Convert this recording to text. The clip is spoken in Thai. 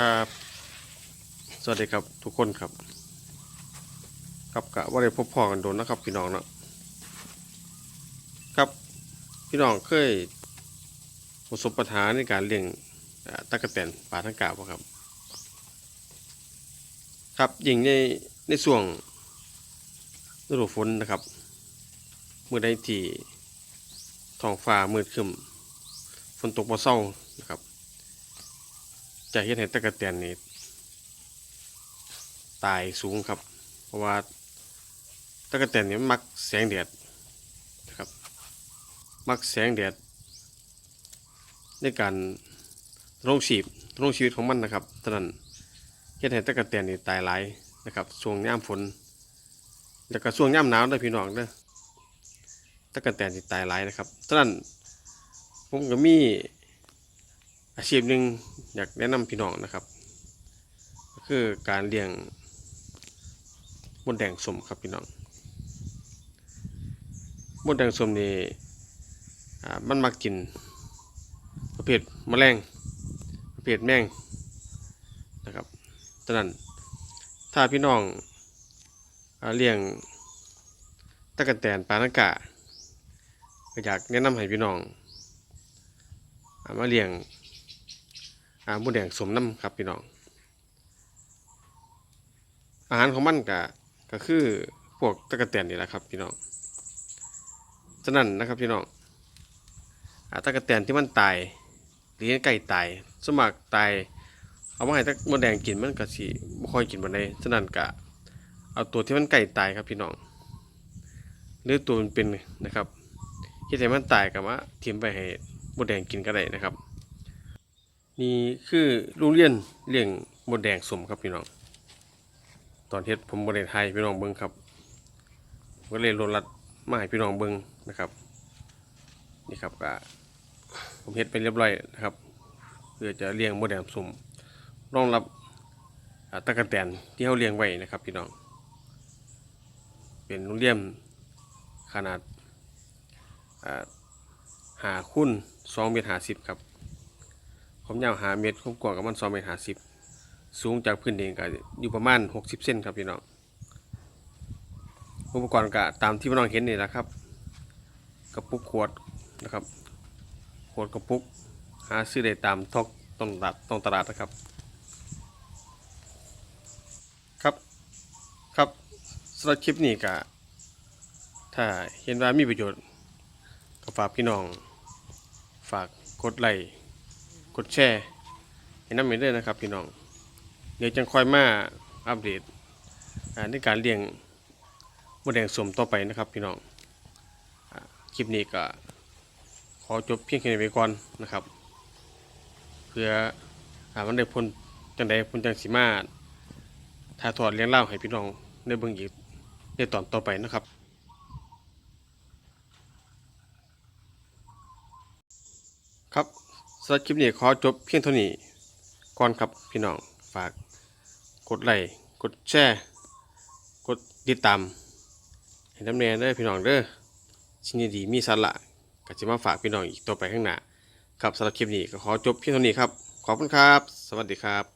ครับ สวัสดีครับทุกคนครับกับกะว่าได้พบพ่อกันโดนนะครับ พี่น้องเนาะครับพี่น้องเคยประสบปัญหาในการเลี้ยงตะกะแตนปลาทั้งกาบครับ ครับยิ่งในในช่วงฤดูฝนนะครับเมื่อใดที่ท้องฟ้ามืดครึ้มฝนตกบ่เศร้า จะเห็นเห็นตะกะแตนนี่ตายสูงครับ เพราะว่าตะกะแตนนี่มักแสงแดดนะครับ มักแสงแดดในการดำรงชีพดำรงชีวิตของมันนะครับฉะนั้นเห็นเห็นตะกะแตนนี่ตายหลายนะครับช่วงยามฝนแล้วก็ช่วงยามหนาวเด้พี่น้องเด้อตะกะแตนนี่ตายหลายนะครับฉะนั้นผมก็มีอาชีพหนึ่ง อยากแนะนำพี่น้องนะครับ ก็คือการเลี้ยงมดแดงสมครับพี่น้องมดแดงสมนี่มันมักกิน ประเภทแมลงประเภทแมงนะครับฉะนั้นถ้าพี่น้องเลี้ยงตะกะแตนปลานังกะก็อยากแนะนำให้พี่น้องมาเลี้ยงาหมูแดงสมน้ำครับพี่น้อง อาหารของมันก็ก็คือพวกตะกะแตนนี่แหละครับพี่น้องฉะนั้นนะครับพี่น้องอาตะกะแตนที่มันตายหรือไก่ตาย สมัครตายเอามาให้ตะมดแดงกินมันก็สิบ่ค่อยกินบันไดฉะนั้นก็เอาตัวที่มันไก่ตายครับพี่น้องหรือตัวมันเป็นนะครับที่ให้มันตายก็มาทิ้งไปให้มดแดงกินก็ได้นะครับ นี่คือโรงเรียนเลี้ยงมดแดงสมครับพี่น้อง ตอนเฮ็ดผมบริไทยพี่น้องเบิ้งครับก็เลยลดรัดมาให้พี่น้องเบิ้งนะครับ นี่ครับก็ผมเฮ็ดไปเรียบร้อยนะครับ เพื่อจะเลี้ยงมดแดงสมรองรับตะกะแตนที่เขาเลี้ยงไว้นะครับพี่น้อง เป็นโรงเรียนขนาดอ่าหาคูณสองเมตรห้าสิบครับ ผมยาวหาเมตรผมกว้างกับมันสองเมตรหาสิบสูงจากพื้นดินก็อยู่ประมาณหกสิบเซนครับพี่น้องอุปกรณ์ก็ตามที่พี่น้องเห็นนี่แหละครับกระปุกขวดนะครับ ขวดกระปุกหาซื้อได้ตามท้องตลาดตองตลาดนะครับ ครับครับสำหรับคลิปนี้ก็ถ้าเห็นว่ามีประโยชน์ก็ฝากพี่น้อง ฝากกดไลค์ ดแชร์ให้น้ำเมเดอร์นะครับพี่น้อง เดี๋ยวจังคอยมาอัปเดตในการเลี้ยงมดแดงสมต่อไปนะครับพี่น้องอคลิปนี้ก็ขอจบเพียงแค่นี้ไปก่อนนะครับ เพื่อหามันได้ผลจังใดผลจังสีมาถ่ายทอดเลี้ยงเล่าให้พี่น้องได้เบิ่งอีกในตอนต่อไปนะครับครับำหรับคลิปนี้ขอจบเพียงเท่านี้ก่อนครับพี่น้องฝากกดไลค์กดแชร์กดติดตามให้น้ำแนียเด้อพี่น้องเด้อสิ่งดีมีสาระก็จะมาฝากพี่น้องอีกต่อไปข้างหน้าครับสำหรับคลิปนี้ก็ขอจบเพียงเท่านี้ครับขอบคุณครับ สวัสดีครับ